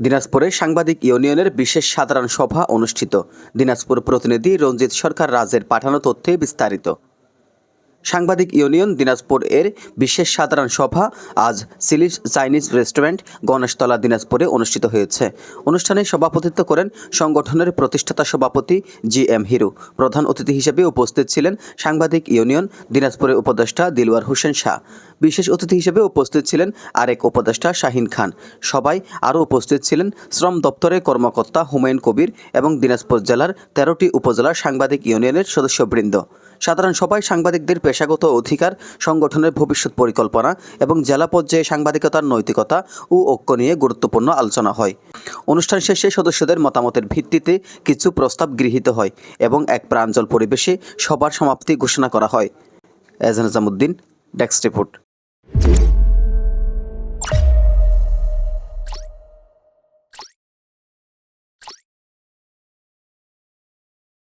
দিনাজপুরে সাংবাদিক ইউনিয়নের বিশেষ সাধারণ সভা অনুষ্ঠিত। দিনাজপুর প্রতিনিধি রঞ্জিত সরকার রাজের পাঠানো তথ্যে বিস্তারিত। সাংবাদিক ইউনিয়ন দিনাজপুর এর বিশেষ সাধারণ সভা আজ সিলিশ চাইনিজ রেস্টুরেন্ট গণেশতলা দিনাজপুরে অনুষ্ঠিত হয়েছে। অনুষ্ঠানে সভাপতিত্ব করেন সংগঠনের প্রতিষ্ঠাতা সভাপতি জি এম হিরু। প্রধান অতিথি হিসেবে উপস্থিত ছিলেন সাংবাদিক ইউনিয়ন দিনাজপুরের উপদেষ্টা দিলওয়ার হোসেন শাহ। বিশেষ অতিথি হিসেবে উপস্থিত ছিলেন আরেক উপদেষ্টা শাহিন খান। সবাই আরও উপস্থিত ছিলেন শ্রম দপ্তরের কর্মকর্তা হুমায়ুন কবির এবং দিনাজপুর জেলার তেরোটি উপজেলার সাংবাদিক ইউনিয়নের সদস্যবৃন্দ। সাধারণ সবাই সাংবাদিকদের পেশাগত অধিকার, সংগঠনের ভবিষ্যৎ পরিকল্পনা এবং জেলা পর্যায়ে সাংবাদিকতার নৈতিকতা ও ঐক্য নিয়ে গুরুত্বপূর্ণ আলোচনা হয়। অনুষ্ঠান শেষে সদস্যদের মতামতের ভিত্তিতে কিছু প্রস্তাব গৃহীত হয় এবং এক প্রাঞ্জল পরিবেশে সবার সমাপ্তি ঘোষণা করা হয়। Ejan Nizamuddin, desk report.